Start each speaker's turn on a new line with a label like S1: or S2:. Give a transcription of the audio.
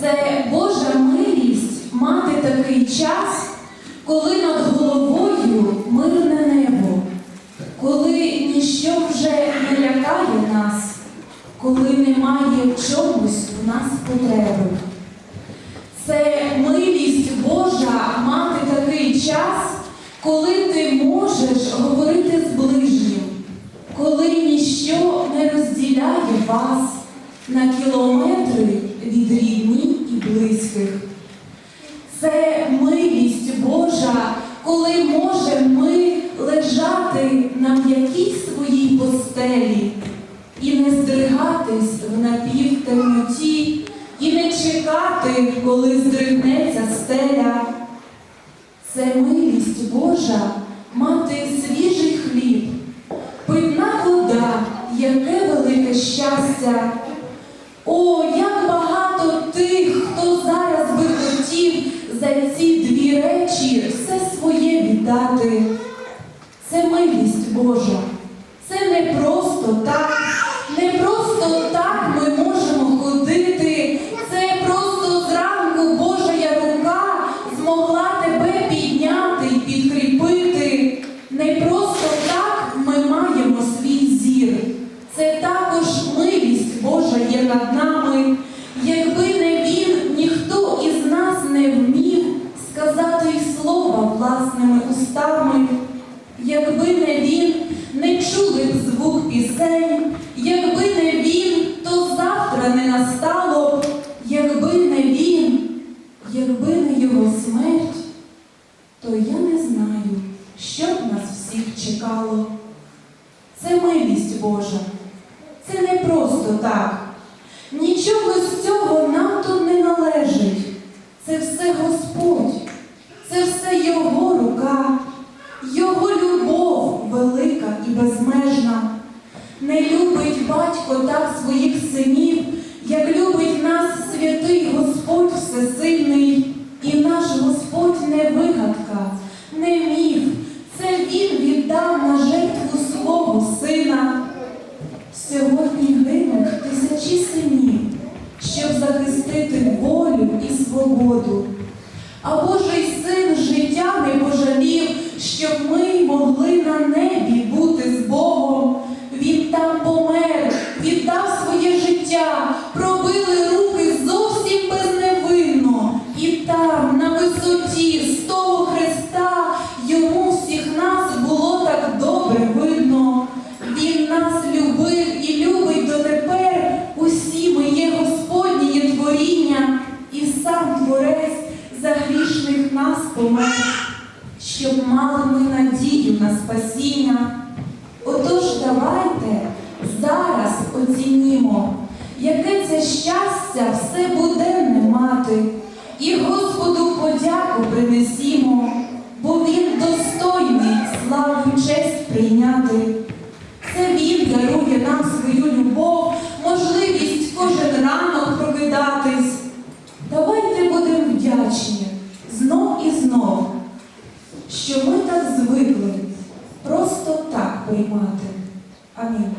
S1: Це Божа милість мати такий час, коли над головою мирне небо, коли ніщо вже не лякає нас, коли немає в чомусь в нас потреби. Це милість Божа мати такий час, коли ти можеш говорити з ближнім, коли ніщо не розділяє вас на кілометри Божа, коли можемо ми лежати на м'якій своїй постелі і не здригатись в напівтемноті, і не чекати, коли здригнеться стеля. Це милість Божа мати свіжий хліб, питна вода, яке велике щастя. О, як милість Божа. Це не просто так, не просто так ми можемо ходити. Це просто зранку Божа рука змогла тебе підняти і підкріпити. Не просто так ми маємо свій зір. Це також милість Божа є над нами. Якби не він, ніхто із нас не вмів сказати й слова власними устами. Якби не він, не чули б звук пісень, якби не він, то завтра не настало якби не він, якби не його смерть, то я не знаю, що б нас всіх чекало. Це милість Божа. Це не просто так. Нічого з цього нам тут не належить. Це все Господь, це все Його рука, Його любов велика і безмежна. Не любить батько так своїх синів, як любить нас святий Господь Всесильний. І наш Господь не вигадка, не міф. Це Він віддав на жертву свого сина. Сьогодні гинуть тисячі синів, щоб захистити волю і свободу. А Божий помер, щоб мали ми надію на спасіння. Отож, давайте зараз оцінімо, яке це щастя все буденне мати, і Господу подяку принесімо, бо Він достойний славу честь прийняти. Це Він дарує нам звикли просто так приймати. Амінь.